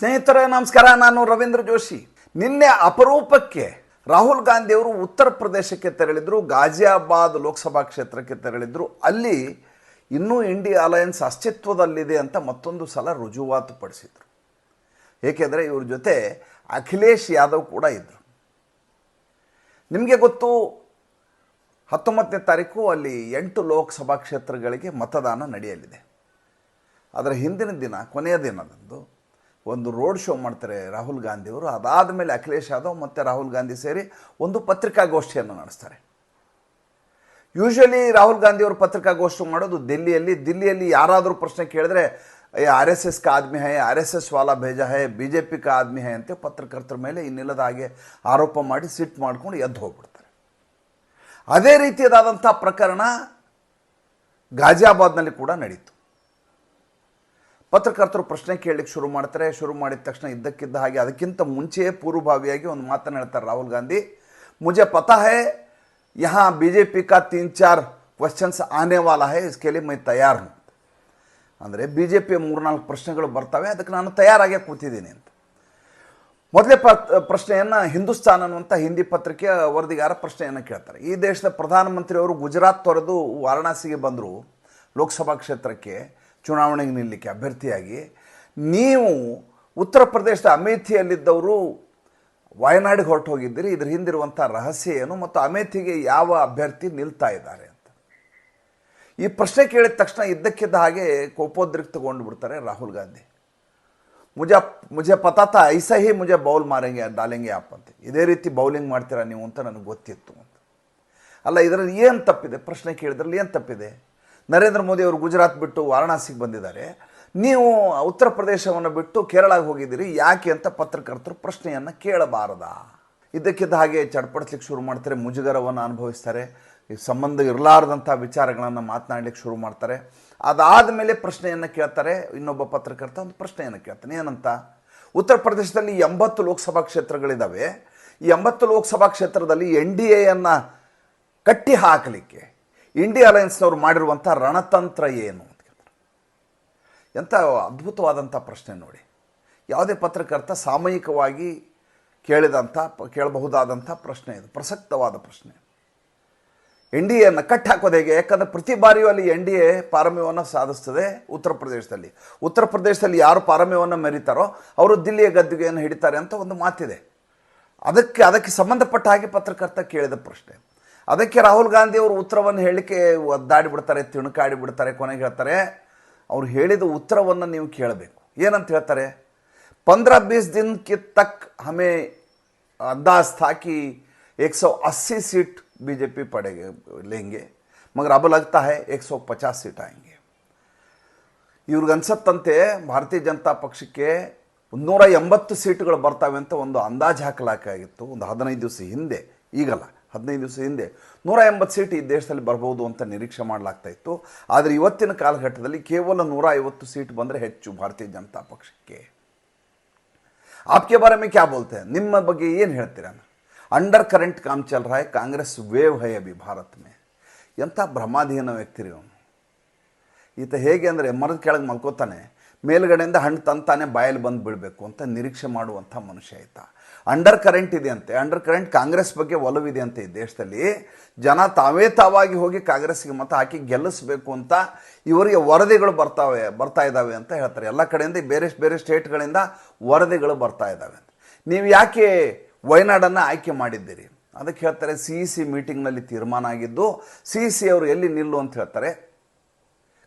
ಸ್ನೇಹಿತರೆ, ನಮಸ್ಕಾರ. ನಾನು ರವೀಂದ್ರ ಜೋಶಿ. ನಿನ್ನೆ ಅಪರೂಪಕ್ಕೆ ರಾಹುಲ್ ಗಾಂಧಿ ಅವರು ಉತ್ತರ ಪ್ರದೇಶಕ್ಕೆ ತೆರಳಿದ್ರು ಗಾಜಿಯಾಬಾದ್ ಲೋಕಸಭಾ ಕ್ಷೇತ್ರಕ್ಕೆ ತೆರಳಿದ್ರು. ಅಲ್ಲಿ ಇನ್ನೂ ಇಂಡಿಯಾ ಅಲಯನ್ಸ್ ಅಸ್ತಿತ್ವದಲ್ಲಿದೆ ಅಂತ ಮತ್ತೊಂದು ಸಲ ರುಜುವಾತು ಪಡಿಸಿದರು. ಏಕೆಂದರೆ ಇವ್ರ ಜೊತೆ ಅಖಿಲೇಶ್ ಯಾದವ್ ಕೂಡ ಇದ್ದರು ನಿಮಗೆ ಗೊತ್ತು, ಹತ್ತೊಂಬತ್ತನೇ ತಾರೀಕು ಅಲ್ಲಿ ಎಂಟು ಲೋಕಸಭಾ ಕ್ಷೇತ್ರಗಳಿಗೆ ಮತದಾನ ನಡೆಯಲಿದೆ. ಅದರ ಹಿಂದಿನ ದಿನ, ಕೊನೆಯ ದಿನದಂದು ಒಂದು ರೋಡ್ ಶೋ ಮಾಡ್ತಾರೆ ರಾಹುಲ್ ಗಾಂಧಿಯವರು. ಅದಾದ ಮೇಲೆ ಅಖಿಲೇಶ್ ಯಾದವ್ ಮತ್ತು ರಾಹುಲ್ ಗಾಂಧಿ ಸೇರಿ ಒಂದು ಪತ್ರಿಕಾಗೋಷ್ಠಿಯನ್ನು ನಡೆಸ್ತಾರೆ. ಯೂಶ್ವಲಿ ರಾಹುಲ್ ಗಾಂಧಿಯವರು ಪತ್ರಿಕಾಗೋಷ್ಠಿ ಮಾಡೋದು ದಿಲ್ಲಿಯಲ್ಲಿ. ದಿಲ್ಲಿಯಲ್ಲಿ ಯಾರಾದರೂ ಪ್ರಶ್ನೆ ಕೇಳಿದ್ರೆ ಆರ್ ಎಸ್ ಎಸ್ ಕಾ ಆದ್ಮಿ ಹೈ, ಆರ್ ಎಸ್ ಎಸ್ ವಾಲಾ ಭೇಜ ಹೈ, ಬಿ ಜೆ ಪಿ ಕಾ ಆದ್ಮಿ ಹೈ ಅಂತ ಪತ್ರಕರ್ತರ ಮೇಲೆ ಇನ್ನಿಲ್ಲದ ಹಾಗೆ ಆರೋಪ ಮಾಡಿ ಸಿಟ್ ಮಾಡ್ಕೊಂಡು ಎದ್ದು ಹೋಗ್ಬಿಡ್ತಾರೆ. ಅದೇ ರೀತಿಯಾದಂಥ ಪ್ರಕರಣ ಗಾಜಿಯಾಬಾದ್ನಲ್ಲಿ ಕೂಡ ನಡೀತು. ಪತ್ರಕರ್ತರು ಪ್ರಶ್ನೆ ಕೇಳಲಿಕ್ಕೆ ಶುರು ಮಾಡ್ತಾರೆ. ಶುರು ಮಾಡಿದ ತಕ್ಷಣ ಇದ್ದಕ್ಕಿದ್ದ ಹಾಗೆ ಅದಕ್ಕಿಂತ ಮುಂಚೆಯೇ ಪೂರ್ವಭಾವಿಯಾಗಿ ಒಂದು ಮಾತನ್ನು ಹೇಳ್ತಾರೆ ರಾಹುಲ್ ಗಾಂಧಿ. ಮುಜೆ ಪತಾ ಹೇ, ಯಹಾ ಬಿ ಜೆ ಪಿ ಕಾ ತೀನ್ ಚಾರ್ ಕ್ವಶನ್ಸ್ ಆನೆ ವಾಲ ಹೇ ಇಸ್ಕೇಲಿ ಮೈ ತಯಾರು ಅಂದರೆ ಬಿ ಜೆ ಪಿಯ ಮೂರ್ನಾಲ್ಕು ಪ್ರಶ್ನೆಗಳು ಬರ್ತವೆ, ಅದಕ್ಕೆ ನಾನು ತಯಾರಾಗೇ ಕೂತಿದ್ದೀನಿ ಅಂತ. ಮೊದಲೇ ಪ್ರ ಪ್ರಶ್ನೆಯನ್ನು ಹಿಂದೂಸ್ತಾನ್ ಅನ್ನುವಂಥ ಹಿಂದಿ ಪತ್ರಿಕೆಯ ವರದಿಗಾರ ಪ್ರಶ್ನೆಯನ್ನು ಕೇಳ್ತಾರೆ. ಈ ದೇಶದ ಪ್ರಧಾನಮಂತ್ರಿಯವರು ಗುಜರಾತ್ ತೊರೆದು ವಾರಣಾಸಿಗೆ ಬಂದರು ಲೋಕಸಭಾ ಕ್ಷೇತ್ರಕ್ಕೆ. ಚುನಾವಣೆಗೆ ನಿಲ್ಲಿಕ್ಕೆ ಅಭ್ಯರ್ಥಿಯಾಗಿ, ನೀವು ಉತ್ತರ ಪ್ರದೇಶದ ಅಮೇಥಿಯಲ್ಲಿದ್ದವರು ವಯನಾಡಿಗೆ ಹೊರಟು ಹೋಗಿದ್ದೀರಿ ಇದ್ರ ಹಿಂದಿರುವಂಥ ರಹಸ್ಯ ಏನು ಮತ್ತು ಅಮೇಥಿಗೆ ಯಾವ ಅಭ್ಯರ್ಥಿ ನಿಲ್ತಾ ಇದ್ದಾರೆ ಅಂತ. ಈ ಪ್ರಶ್ನೆ ಕೇಳಿದ ತಕ್ಷಣ ಇದ್ದಕ್ಕಿದ್ದ ಹಾಗೆ ಕೋಪೋದ್ರಿಕ್ತಗೊಂಡು ಬಿಡ್ತಾರೆ ರಾಹುಲ್ ಗಾಂಧಿ. ಮುಜ, ಮುಜೆ ಪತಾತ ಐಸಹಿ ಮುಜೆ ಬೌಲ್ ಮಾರಂಗೆ, ಡಾಲೆಂಗೆ ಆಪ್ ಅಂತ. ಇದೇ ರೀತಿ ಬೌಲಿಂಗ್ ಮಾಡ್ತೀರಾ ನೀವು ಅಂತ ನನಗೆ ಗೊತ್ತಿತ್ತು ಅಂತ. ಅಲ್ಲ, ಇದರಲ್ಲಿ ಏನು ತಪ್ಪಿದೆ? ಪ್ರಶ್ನೆ ಕೇಳಿದ್ರಲ್ಲಿ ಏನು ತಪ್ಪಿದೆ? ನರೇಂದ್ರ ಮೋದಿ ಅವರು ಗುಜರಾತ್ ಬಿಟ್ಟು ವಾರಣಾಸಿಗೆ ಬಂದಿದ್ದಾರೆ. ನೀವು ಉತ್ತರ ಪ್ರದೇಶವನ್ನು ಬಿಟ್ಟು ಕೇರಳಗೆ ಹೋಗಿದ್ದೀರಿ, ಯಾಕೆ ಅಂತ ಪತ್ರಕರ್ತರು ಪ್ರಶ್ನೆಯನ್ನು ಕೇಳಬಾರದ? ಇದಕ್ಕಿದ್ದ ಹಾಗೆ ಚಡ್ಪಡಿಸ್ಲಿಕ್ಕೆ ಶುರು ಮಾಡ್ತಾರೆ, ಮುಜುಗರವನ್ನು ಅನುಭವಿಸ್ತಾರೆ, ಈ ಸಂಬಂಧ ಇರಲಾರ್ದಂಥ ವಿಚಾರಗಳನ್ನು ಮಾತನಾಡಲಿಕ್ಕೆ ಶುರು ಮಾಡ್ತಾರೆ. ಅದಾದ ಮೇಲೆ ಪ್ರಶ್ನೆಯನ್ನು ಕೇಳ್ತಾರೆ, ಇನ್ನೊಬ್ಬ ಪತ್ರಕರ್ತ ಒಂದು ಪ್ರಶ್ನೆಯನ್ನು ಕೇಳ್ತಾನೆ, ಏನಂತ? ಉತ್ತರ ಪ್ರದೇಶದಲ್ಲಿ ಎಂಬತ್ತು ಲೋಕಸಭಾ ಕ್ಷೇತ್ರಗಳಿದ್ದಾವೆ ಈ ಎಂಬತ್ತು ಲೋಕಸಭಾ ಕ್ಷೇತ್ರದಲ್ಲಿ ಎನ್ ಡಿ ಎಯನ್ನು ಕಟ್ಟಿ ಹಾಕಲಿಕ್ಕೆ ಇಂಡಿಯಾ ಅಲಯನ್ಸ್ನವ್ರು ಮಾಡಿರುವಂಥ ರಣತಂತ್ರ ಏನು ಅಂತ ಕೇಳ್ತಾರೆ. ಎಂಥ ಅದ್ಭುತವಾದಂಥ ಪ್ರಶ್ನೆ ನೋಡಿ. ಯಾವುದೇ ಪತ್ರಕರ್ತ ಸಾಮಯಿಕವಾಗಿ ಕೇಳಿದಂಥ, ಕೇಳಬಹುದಾದಂಥ ಪ್ರಶ್ನೆ ಇದು, ಪ್ರಸಕ್ತವಾದ ಪ್ರಶ್ನೆ. ಎನ್ ಡಿ ಎನ್ನು ಕಟ್ ಹಾಕೋದು ಹೇಗೆ? ಯಾಕಂದರೆ ಪ್ರತಿ ಬಾರಿಯೂ ಅಲ್ಲಿ ಎನ್ ಡಿ ಎ ಪಾರಮ್ಯವನ್ನು ಸಾಧಿಸ್ತದೆ ಉತ್ತರ ಪ್ರದೇಶದಲ್ಲಿ. ಉತ್ತರ ಪ್ರದೇಶದಲ್ಲಿ ಯಾರು ಪಾರಮ್ಯವನ್ನು ಮೆರೀತಾರೋ ಅವರು ದಿಲ್ಲಿಯ ಗದ್ದುಗೆಯನ್ನು ಹಿಡಿತಾರೆ ಅಂತ ಒಂದು ಮಾತಿದೆ. ಅದಕ್ಕೆ ಅದಕ್ಕೆ ಸಂಬಂಧಪಟ್ಟ ಹಾಗೆ ಪತ್ರಕರ್ತ ಕೇಳಿದ ಪ್ರಶ್ನೆ. ಅದಕ್ಕೆ ರಾಹುಲ್ ಗಾಂಧಿ ಅವರು ಉತ್ತರವನ್ನು ಹೇಳಲಿಕ್ಕೆ ಒದ್ದಾಡಿ ಬಿಡ್ತಾರೆ ತಿಣುಕಾಡಿ ಬಿಡ್ತಾರೆ ಕೊನೆಗೆ ಹೇಳ್ತಾರೆ ಅವ್ರು ಹೇಳಿದ ಉತ್ತರವನ್ನು ನೀವು ಕೇಳಬೇಕು ಏನಂತ ಹೇಳ್ತಾರೆ पंद्रह बीस दिन के तक हमें अंदाज था कि 180 सीट बीजेपी पड़ेंगे लेंगे मगर अब लगता है 150 सीट आएंगे ಇವ್ರಿಗೆ ಅನ್ಸತ್ತಂತೆ ಭಾರತೀಯ ಜನತಾ ಪಕ್ಷಕ್ಕೆ ನೂರ ಎಂಬತ್ತು ಸೀಟುಗಳು ಬರ್ತಾವೆ ಅಂತ ಒಂದು ಅಂದಾಜು ಹಾಕಲಾಗಿತ್ತು ಒಂದು ಹದಿನೈದು ದಿವಸ ಹಿಂದೆ ಈಗಲ್ಲ ಹದಿನೈದು ದಿವಸ ಹಿಂದೆ ನೂರ ಎಂಬತ್ತು ಸೀಟ್ ಈ ದೇಶದಲ್ಲಿ ಬರಬಹುದು ಅಂತ ನಿರೀಕ್ಷೆ ಮಾಡಲಾಗ್ತಾ ಇತ್ತು. ಆದರೆ ಇವತ್ತಿನ ಕಾಲಘಟ್ಟದಲ್ಲಿ ಕೇವಲ ನೂರ ಐವತ್ತು ಸೀಟ್ ಬಂದರೆ ಹೆಚ್ಚು ಭಾರತೀಯ ಜನತಾ ಪಕ್ಷಕ್ಕೆ. ಆಪ್ಕೆ ಬಾರೆ ಮೇ ಕ್ಯಾ ಬೋಲ್ತೆ ನಿಮ್ಮ ಬಗ್ಗೆ ಏನು ಹೇಳ್ತೀರಾ? ಅಂಡರ್ ಕರೆಂಟ್ ಕಾಮ್ ಚಲ್ ರಾಯ್, ಕಾಂಗ್ರೆಸ್ ವೇವ್ ಹೈ ಅಭಿ ಭಾರತ್ ಮೇ. ಎಂಥ ಭ್ರಮಾಧೀನ ವ್ಯಕ್ತಿ ರೀ ಅವನು ಈತ ಹೇಗೆ ಅಂದರೆ ಮರದ ಕೆಳಗೆ ಮಲ್ಕೋತಾನೆ. ಮೇಲ್ಗಡೆಯಿಂದ ಹಣ್ಣು ತಂತಾನೆ ಬಾಯಲ್ಲಿ ಬಂದು ಬಿಡಬೇಕು ಅಂತ ನಿರೀಕ್ಷೆ ಮಾಡುವಂಥ ಮನುಷ್ಯ ಆಯ್ತ ಅಂಡರ್ ಕರೆಂಟ್ ಇದೆ ಅಂತೆ ಅಂಡರ್ ಕರೆಂಟ್ ಕಾಂಗ್ರೆಸ್ ಬಗ್ಗೆ ಒಲವಿದೆ ಅಂತೆ ಈ ದೇಶದಲ್ಲಿ. ಜನ ತಾವೇ ತಾವಾಗಿ ಹೋಗಿ ಕಾಂಗ್ರೆಸ್ಗೆ ಮತ ಹಾಕಿ ಗೆಲ್ಲಿಸ್ಬೇಕು ಅಂತ ಇವರಿಗೆ ವರದಿಗಳು ಬರ್ತಾವೆ, ಬರ್ತಾ ಇದ್ದಾವೆ ಅಂತ ಹೇಳ್ತಾರೆ. ಎಲ್ಲ ಕಡೆಯಿಂದ ಬೇರೆ ಬೇರೆ ಸ್ಟೇಟ್ಗಳಿಂದ ವರದಿಗಳು ಬರ್ತಾ ಇದ್ದಾವೆ ಅಂತ. ನೀವು ಯಾಕೆ ವಯನಾಡನ್ನು ಆಯ್ಕೆ ಮಾಡಿದ್ದೀರಿ? ಅದಕ್ಕೆ ಹೇಳ್ತಾರೆ, ಸಿ ಇ ಸಿ ಮೀಟಿಂಗ್ನಲ್ಲಿ ತೀರ್ಮಾನ ಆಗಿದ್ದು, ಸಿ ಇ ಸಿ ಅವರು ಎಲ್ಲಿ ನಿಲ್ಲು ಅಂತ ಹೇಳ್ತಾರೆ,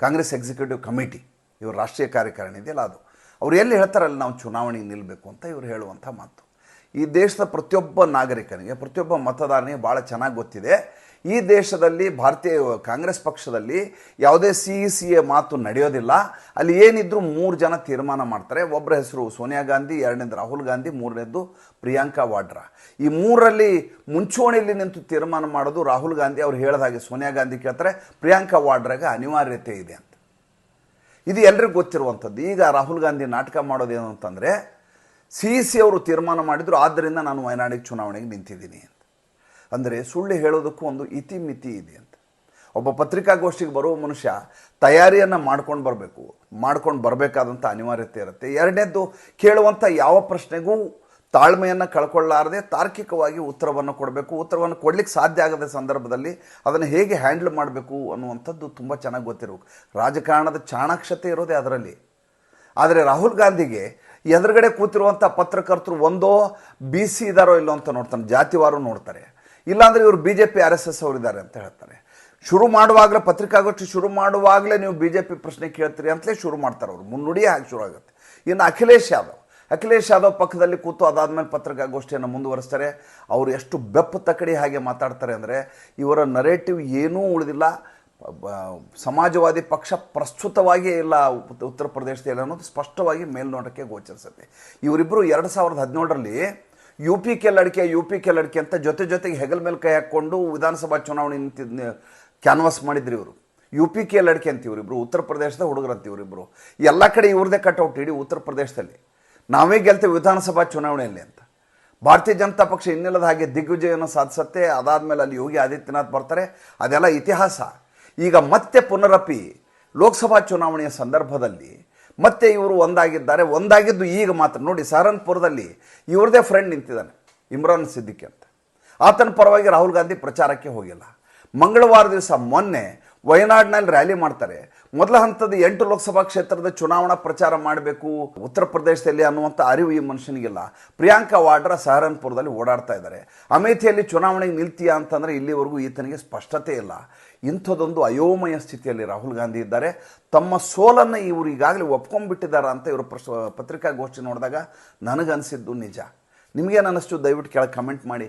ಕಾಂಗ್ರೆಸ್ ಎಕ್ಸಿಕ್ಯೂಟಿವ್ ಕಮಿಟಿ. ಇವರು ರಾಷ್ಟ್ರೀಯ ಕಾರ್ಯಕಾರಿಣಿ ಇದೆಯಲ್ಲ ಅದು. ಅವ್ರು ಎಲ್ಲಿ ಹೇಳ್ತಾರಲ್ಲ ನಾವು ಚುನಾವಣೆಗೆ ನಿಲ್ಲಬೇಕು ಅಂತ ಇವರು ಹೇಳುವಂಥ ಮಾತು. ಈ ದೇಶದ ಪ್ರತಿಯೊಬ್ಬ ನಾಗರಿಕನಿಗೆ, ಪ್ರತಿಯೊಬ್ಬ ಮತದಾರನಿಗೆ ಭಾಳ ಚೆನ್ನಾಗಿ ಗೊತ್ತಿದೆ. ಈ ದೇಶದಲ್ಲಿ ಭಾರತೀಯ ಕಾಂಗ್ರೆಸ್ ಪಕ್ಷದಲ್ಲಿ ಯಾವುದೇ ಸಿ ಇ ಸಿ ಎ ಮಾತು ನಡೆಯೋದಿಲ್ಲ. ಅಲ್ಲಿ ಏನಿದ್ರು ಮೂರು ಜನ ತೀರ್ಮಾನ ಮಾಡ್ತಾರೆ. ಒಬ್ಬರ ಹೆಸರು ಸೋನಿಯಾ ಗಾಂಧಿ, ಎರಡನೇದು ರಾಹುಲ್ ಗಾಂಧಿ, ಮೂರನೇದು ಪ್ರಿಯಾಂಕಾ ವಾಡ್ರಾ. ಈ ಮೂರರಲ್ಲಿ ಮುಂಚೂಣಿಯಲ್ಲಿ ನಿಂತು ತೀರ್ಮಾನ ಮಾಡೋದು ರಾಹುಲ್ ಗಾಂಧಿ. ಅವ್ರು ಹೇಳಿದಾಗೆ ಸೋನಿಯಾ ಗಾಂಧಿ ಕೇಳ್ತಾರೆ, ಪ್ರಿಯಾಂಕಾ ವಾಡ್ರಾಗೆ ಅನಿವಾರ್ಯತೆ ಇದೆ ಅಂತ. ಇದು ಎಲ್ರಿಗೂ ಗೊತ್ತಿರುವಂಥದ್ದು. ಈಗ ರಾಹುಲ್ ಗಾಂಧಿ ನಾಟಕ ಮಾಡೋದೇನು ಅಂತಂದರೆ, ಸಿ ಸಿ ಅವರು ತೀರ್ಮಾನ ಮಾಡಿದ್ರು ಆದ್ದರಿಂದ ನಾನು ವಯನಾಡಿಗೆ ಚುನಾವಣೆಗೆ ನಿಂತಿದ್ದೀನಿ ಅಂತ. ಅಂದರೆ ಸುಳ್ಳು ಹೇಳೋದಕ್ಕೂ ಒಂದು ಇತಿಮಿತಿ ಇದೆ ಅಂತ. ಒಬ್ಬ ಪತ್ರಿಕಾಗೋಷ್ಠಿಗೆ ಬರುವ ಮನುಷ್ಯ ತಯಾರಿಯನ್ನು ಮಾಡ್ಕೊಂಡು ಬರಬೇಕು. ಮಾಡ್ಕೊಂಡು ಬರಬೇಕಾದಂಥ ಅನಿವಾರ್ಯತೆ ಇರುತ್ತೆ. ಎರಡನೇದ್ದು ಕೇಳುವಂಥ ಯಾವ ಪ್ರಶ್ನೆಗೂ ತಾಳ್ಮೆಯನ್ನು ಕಳ್ಕೊಳ್ಳಾರದೆ ತಾರ್ಕಿಕವಾಗಿ ಉತ್ತರವನ್ನು ಕೊಡಬೇಕು, ಉತ್ತರವನ್ನು ಕೊಡಲಿಕ್ಕೆ ಸಾಧ್ಯ ಆಗದ ಸಂದರ್ಭದಲ್ಲಿ ಅದನ್ನು ಹೇಗೆ ಹ್ಯಾಂಡಲ್ ಮಾಡಬೇಕು ಅನ್ನುವಂಥದ್ದು ತುಂಬ ಚೆನ್ನಾಗಿ ಗೊತ್ತಿರಬೇಕು. ರಾಜಕಾರಣದ ಚಾಣಾಕ್ಷತೆ ಇರೋದೇ ಅದರಲ್ಲಿ. ಆದರೆ ರಾಹುಲ್ ಗಾಂಧಿಗೆ ಎದುರುಗಡೆ ಕೂತಿರುವಂಥ ಪತ್ರಕರ್ತರು ಒಂದೋ ಬಿ ಸಿ ಇದ್ದಾರೋ ಇಲ್ಲೋ ಅಂತ ನೋಡ್ತಾನೆ ಜಾತಿವಾರು ನೋಡ್ತಾರೆ. ಇಲ್ಲಾಂದರೆ ಇವರು B J P, R S S ಅವರಿದ್ದಾರೆ ಅಂತ ಹೇಳ್ತಾರೆ. ಶುರು ಮಾಡುವಾಗಲೇ, ಪತ್ರಿಕಾಗೋಷ್ಠಿ ಶುರು ಮಾಡುವಾಗಲೇ ನೀವು ಬಿ ಜೆ ಪಿ ಪ್ರಶ್ನೆ ಕೇಳ್ತೀರಿ ಅಂತಲೇ ಶುರು ಮಾಡ್ತಾರೆ ಅವರು. ಮುನ್ನುಡಿಯೇ ಹಾಗೆ ಶುರು ಆಗುತ್ತೆ. ಇನ್ನು ಅಖಿಲೇಶ್ ಯಾದವ್ ಅಖಿಲೇಶ್ ಯಾದವ್ ಪಕ್ಕದಲ್ಲಿ ಕೂತು ಅದಾದಮೇಲೆ ಪತ್ರಿಕಾಗೋಷ್ಠಿಯನ್ನು ಮುಂದುವರಿಸ್ತಾರೆ. ಅವರು ಎಷ್ಟು ಬೆಪ್ಪ ತಕ್ಕಡಿ ಹಾಗೆ ಮಾತಾಡ್ತಾರೆ ಅಂದರೆ ಇವರ ನರೇಟಿವ್ ಏನೂ ಉಳಿದಿಲ್ಲ. ಸಮಾಜವಾದಿ ಪಕ್ಷ ಪ್ರಸ್ತುತವಾಗಿಯೇ ಇಲ್ಲ ಉತ್- ಉತ್ತರ ಪ್ರದೇಶದಲ್ಲಿ ಅನ್ನೋದು ಸ್ಪಷ್ಟವಾಗಿ ಮೇಲ್ನೋಟಕ್ಕೆ ಗೋಚರಿಸುತ್ತೆ. ಇವರಿಬ್ಬರು ಎರಡು ಸಾವಿರದ ಹದಿನೇಳರಲ್ಲಿ ಯು ಪಿ ಕೆ ಲಡಿಕೆ ಯು ಪಿ ಕೆ ಲಡಿಕೆ ಅಂತ ಜೊತೆ ಜೊತೆಗೆ ಹೆಗಲ್ ಮೇಲೆ ಕೈ ಹಾಕ್ಕೊಂಡು ವಿಧಾನಸಭಾ ಚುನಾವಣೆ ನಿಂತಿದ್ದ ಕ್ಯಾನ್ವಾಸ್ ಮಾಡಿದ್ರು ಇವರು. ಯು ಪಿ ಕೆ ಲಡಿಕೆ ಅಂತ ಇವರಿಬ್ಬರು ಉತ್ತರ ಪ್ರದೇಶದ ಹುಡುಗರಂತ ಇವರಿಬ್ಬರು ಎಲ್ಲ ಕಡೆ ಇವ್ರದೇ ಕಟ್ಔಟ್ ಇಡೀ ಉತ್ತರ ಪ್ರದೇಶದಲ್ಲಿ. ನಾವೇ ಗೆಲ್ತೇವೆ ವಿಧಾನಸಭಾ ಚುನಾವಣೆಯಲ್ಲಿ ಅಂತ. ಭಾರತೀಯ ಜನತಾ ಪಕ್ಷ ಇನ್ನಿಲ್ಲದ ಹಾಗೆ ದಿಗ್ವಿಜಯವನ್ನು ಸಾಧಿಸುತ್ತೆ, ಅದಾದಮೇಲೆ ಅಲ್ಲಿ ಯೋಗಿ ಆದಿತ್ಯನಾಥ್ ಬರ್ತಾರೆ, ಅದೆಲ್ಲ ಇತಿಹಾಸ. ಈಗ ಮತ್ತೆ ಪುನರಪಿ ಲೋಕಸಭಾ ಚುನಾವಣೆಯ ಸಂದರ್ಭದಲ್ಲಿ ಮತ್ತೆ ಇವರು ಒಂದಾಗಿದ್ದಾರೆ, ಒಂದಾಗಿದ್ದು ಈಗ ಮಾತ್ರ. ನೋಡಿ, ಸಹರನ್ಪುರದಲ್ಲಿ ಇವ್ರದೇ ಫ್ರೆಂಡ್ ನಿಂತಿದ್ದಾನೆ, ಇಮ್ರಾನ್ ಸಿದ್ದಿಕಿ ಅಂತ. ಆತನ ಪರವಾಗಿ ರಾಹುಲ್ ಗಾಂಧಿ ಪ್ರಚಾರಕ್ಕೆ ಹೋಗಿಲ್ಲ. ಮಂಗಳವಾರ ದಿವಸ ಮೊನ್ನೆ ವಯನಾಡ್ನಲ್ಲಿ ರ್ಯಾಲಿ ಮಾಡ್ತಾರೆ. ಮೊದಲ ಹಂತದ ಎಂಟು ಲೋಕಸಭಾ ಕ್ಷೇತ್ರದ ಚುನಾವಣಾ ಪ್ರಚಾರ ಮಾಡಬೇಕು, ಉತ್ತರ ಪ್ರದೇಶದಲ್ಲಿ ಅನ್ನುವಂಥ ಅರಿವು ಈ ಮನುಷ್ಯನಿಗಿಲ್ಲ. ಪ್ರಿಯಾಂಕಾ ವಾಡ್ರಾ ಸಹರನ್ಪುರದಲ್ಲಿ ಓಡಾಡ್ತಾ ಇದ್ದಾರೆ. ಅಮೇಥಿಯಲ್ಲಿ ಚುನಾವಣೆಗೆ ನಿಲ್ತೀಯಾ ಅಂತಂದರೆ ಇಲ್ಲಿವರೆಗೂ ಈತನಿಗೆ ಸ್ಪಷ್ಟತೆ ಇಲ್ಲ. ಇಂಥದ್ದೊಂದು ಅಯೋಮಯ ಸ್ಥಿತಿಯಲ್ಲಿ ರಾಹುಲ್ ಗಾಂಧಿ ಇದ್ದಾರೆ. ತಮ್ಮ ಸೋಲನ್ನು ಇವರು ಈಗಾಗಲೇ ಒಪ್ಕೊಂಡ್ಬಿಟ್ಟಿದ್ದಾರೆ ಅಂತ ಇವರು ಪ್ರಸ, ಪತ್ರಿಕಾಗೋಷ್ಠಿ ನೋಡಿದಾಗ ನನಗನ್ಸಿದ್ದು ನಿಜ. ನಿಮಗೇನು ಅನ್ನಿಸ್ತು ದಯವಿಟ್ಟು ಕೆಳಗೆ ಕಮೆಂಟ್ ಮಾಡಿ.